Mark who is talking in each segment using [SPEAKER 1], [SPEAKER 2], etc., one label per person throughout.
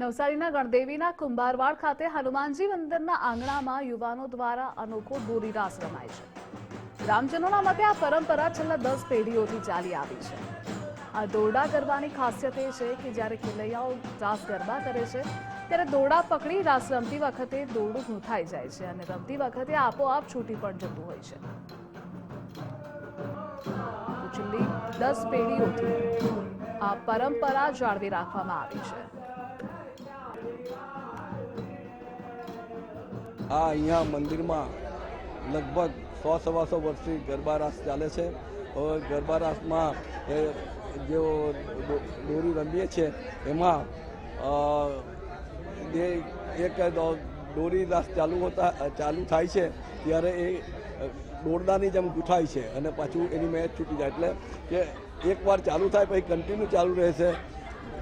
[SPEAKER 1] નવસારીના ગણદેવીના કુંભારવાડ ખાતે હનુમાનજી મંદિરના આંગણામાં યુવાનો દ્વારા અનોખો દોરી રાસ રમાય છે. ગ્રામજનોના મતે આ પરંપરા છેલ્લા દસ પેઢીઓથી ચાલી આવી છે. આ દોરડા ગરબાની ખાસિયત એ છે કે જ્યારે ખેલૈયાઓ રાસ ગરબા કરે છે, ત્યારે દોરડા પકડી રાસ રમતી વખતે દોરડું ગૂંથાઈ જાય છે અને રમતી વખતે આપોઆપ છૂટી પણ જતું હોય છે. છેલ્લી દસ પેઢીઓથી આ પરંપરા જાળવી રાખવામાં આવી છે.
[SPEAKER 2] આ અહીંયા મંદિરમાં લગભગ સો સવાસો વર્ષથી ગરબા રાસ ચાલે છે. હવે ગરબા એ જેઓ દોરી રમીએ છીએ એમાં જે એક દોરી રાસ ચાલુ હોતા, ચાલુ થાય છે, ત્યારે એ દોરડાની જેમ ગૂંથાય છે અને પાછું એની મેચ છૂટી જાય. એટલે કે એકવાર ચાલુ થાય પછી કન્ટિન્યુ ચાલુ રહેશે.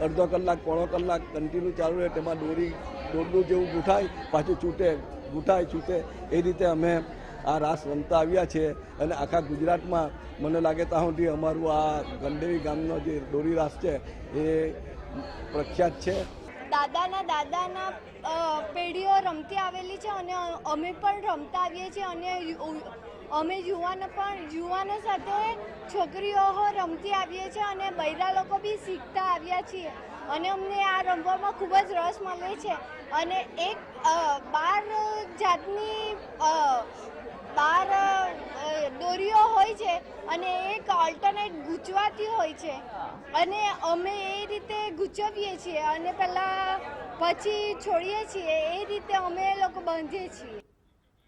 [SPEAKER 2] અડધો કલાક, પોણો કલાક કન્ટિન્યુ ચાલુ રહે, તેમાં દોરી, દોરડું જેવું ગૂંથાય, પાછું છૂટે. ગૂંથાય છૂટે એ રીતે અમે આ રાસ રમતા આવ્યા છીએ અને આખા ગુજરાતમાં મને લાગે ત્યાં સુધી અમારું આ ગંડેવી ગામનો જે દોરી રાસ છે, એ પ્રખ્યાત છે.
[SPEAKER 3] દાદાના દાદાના પેઢીઓ રમતી આવેલી છે અને અમે પણ રમતા આવીએ છીએ અને અમે યુવાનો પણ, યુવાનો સાથે છોકરીઓ રમતી આવીએ છીએ અને બૈરા લોકો બી શીખતા આવ્યા છીએ. અને અમને આ રમવામાં ખૂબ જ રસ મળે છે. અને એક બાર જાતની બાર દોરીઓ હોય છે અને એક ઓલ્ટરનેટ ગૂંચવાતી હોય છે. અને અમે એ રીતે ગૂંચવીએ છીએ અને પહેલાં પછી છોડીએ છીએ, એ રીતે અમે લોકો બાંધીએ છીએ.